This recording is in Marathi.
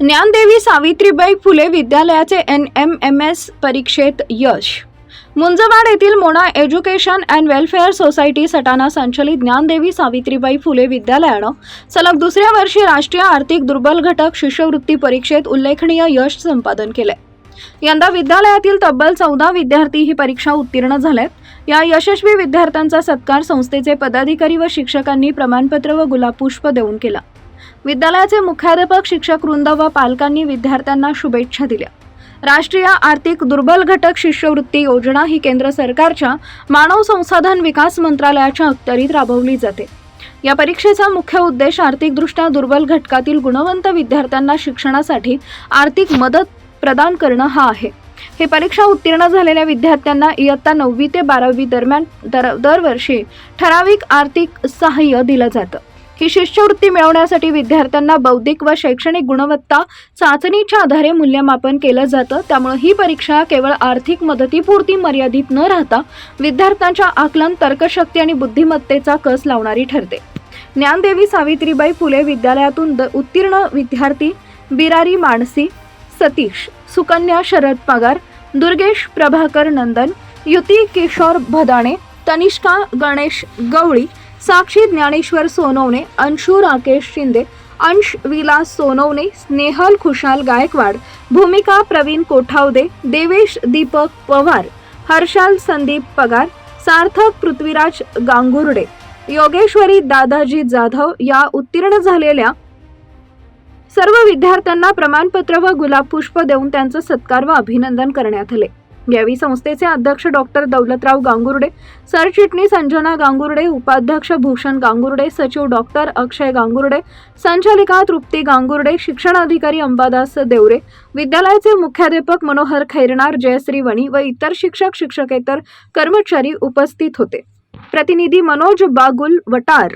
ज्ञानदेवी सावित्रीबाई फुले विद्यालयाचे एन एम एम एस परीक्षेत यश. मुंजवाड येथील Mona education and welfare society Satana संचलित ज्ञानदेवी सावित्रीबाई फुले विद्यालयानं सलग दुसऱ्या वर्षी राष्ट्रीय आर्थिक दुर्बल घटक शिष्यवृत्ती परीक्षेत उल्लेखनीय यश संपादन केले यंदा विद्यालयातील तब्बल चौदा विद्यार्थी ही परीक्षा उत्तीर्ण झाल्यात. या यशस्वी विद्यार्थ्यांचा सत्कार संस्थेचे पदाधिकारी व शिक्षकांनी प्रमाणपत्र व गुलाबपुष्प देऊन केला. विद्यालयाचे मुख्याध्यापक शिक्षक वृंद व पालकांनी विद्यार्थ्यांना शुभेच्छा दिल्या. राष्ट्रीय आर्थिक दुर्बल घटक शिष्यवृत्ती योजना ही केंद्र सरकारच्या मानव संसाधन विकास मंत्रालयाच्या अखत्यारीत राबवली जाते. या परीक्षेचा मुख्य उद्देश आर्थिकदृष्ट्या दुर्बल घटकातील गुणवंत विद्यार्थ्यांना शिक्षणासाठी आर्थिक मदत प्रदान करणं हा आहे. हे परीक्षा उत्तीर्ण झालेल्या विद्यार्थ्यांना इयत्ता नववी ते बारावी दरम्यान दर दरवर्षी ठराविक आर्थिक सहाय्य दिलं जातं. ही शिष्यवृत्ती मिळवण्यासाठी विद्यार्थ्यांना बौद्धिक व शैक्षणिक गुणवत्ता चाचणीच्या आधारे मूल्यमापन केलं जातं. त्यामुळे ही परीक्षा केवळ आर्थिक मदतीपुरती मर्यादित न राहता विद्यार्थ्यांच्या आकलन तर्कशक्ती आणि बुद्धिमत्तेचा कस लावणारी ठरते. ज्ञानदेवी सावित्रीबाई फुले विद्यालयातून द उत्तीर्ण विद्यार्थी बिरारी मानसी सतीश सुकन्या शरद पगार दुर्गेश प्रभाकर नंदन युती किशोर भदाणे तनिष्का गणेश गवळी साक्षी ज्ञानेश्वर सोनवणे अंशू राकेश शिंदे अंश विलास सोनवणे स्नेहल खुशाल गायकवाड भूमिका प्रवीण कोठावदे देवेश दीपक पवार हर्षाल संदीप पगार सार्थक पृथ्वीराज गांगुर्डे योगेश्वरी दादाजी जाधव या उत्तीर्ण झालेल्या सर्व विद्यार्थ्यांना प्रमाणपत्र व गुलाबपुष्प देऊन त्यांचा सत्कार व अभिनंदन करण्यात आले. यावेळी संस्थेचे अध्यक्ष डॉक्टर दौलतराव गांगुर्डे सरचिटणीस संजना गांगुर्डे उपाध्यक्ष भूषण गांगुर्डे सचिव डॉक्टर अक्षय गांगुर्डे संचालिका तृप्ती गांगुर्डे शिक्षण अधिकारी अंबादास देवरे विद्यालयाचे मुख्याध्यापक मनोहर खैरणार जयश्री वणी व इतर शिक्षक शिक्षकेतर कर्मचारी उपस्थित होते. प्रतिनिधी मनोज बागुल वटार.